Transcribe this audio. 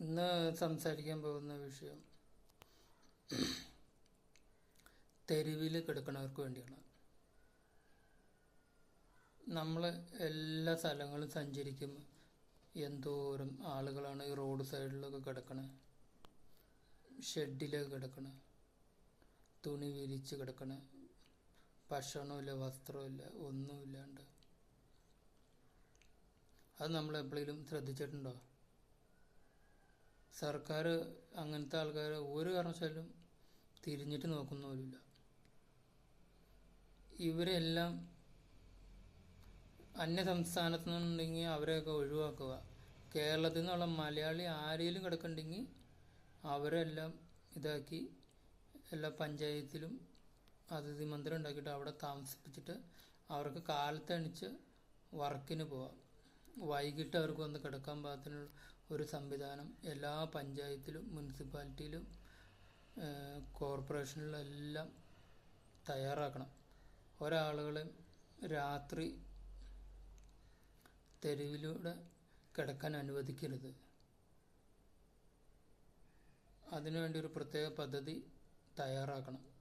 ഇന്ന് സംസാരിക്കാൻ പോകുന്ന വിഷയം തെരുവിൽ കിടക്കുന്നവർക്ക് വേണ്ടിയാണ്. നമ്മൾ എല്ലാ സ്ഥലങ്ങളും സഞ്ചരിക്കുമ്പോൾ എന്തോരം ആളുകളാണ് ഈ റോഡ് സൈഡിലൊക്കെ കിടക്കണേ. ഷെഡിലൊക്കെ കിടക്കണേ. തുണി വിരിച്ച് കിടക്കണേ. ഭക്ഷണമില്ല വസ്ത്രമില്ല ഒന്നുമില്ലാണ്ട്. അത് നമ്മൾ എപ്പോഴെങ്കിലും ശ്രദ്ധിച്ചിട്ടുണ്ടോ? സർക്കാർ അങ്ങനത്തെ ആൾക്കാരെ ഒരു കാരണവശാലും തിരിഞ്ഞിട്ട് നോക്കുന്നവരില്ല ഇവരെല്ലാം അന്യ സംസ്ഥാനത്ത് നിന്നുണ്ടെങ്കിൽ അവരെയൊക്കെ ഒഴിവാക്കുക. കേരളത്തിൽ നിന്നുള്ള മലയാളി ആരെങ്കിലും കിടക്കണ്ടെങ്കിൽ അവരെല്ലാം ഇതാക്കി എല്ലാ പഞ്ചായത്തിലും അതിഥി മന്ദിരം ഉണ്ടാക്കിയിട്ട് അവിടെ താമസിപ്പിച്ചിട്ട് അവർക്ക് കാലത്തണിച്ച് വർക്കിന് പോവാം. വൈകിട്ട് അവർക്ക് വന്ന് കിടക്കാൻ പാകത്തിനുള്ള ഒരു സംവിധാനം എല്ലാ പഞ്ചായത്തിലും മുനിസിപ്പാലിറ്റിയിലും കോർപ്പറേഷനിലും എല്ലാം തയ്യാറാക്കണം. ഒരാളുകളെ രാത്രി തെരുവിലൂടെ കിടക്കാൻ അനുവദിക്കരുത്. അതിനുവേണ്ടി ഒരു പ്രത്യേക പദ്ധതി തയ്യാറാക്കണം.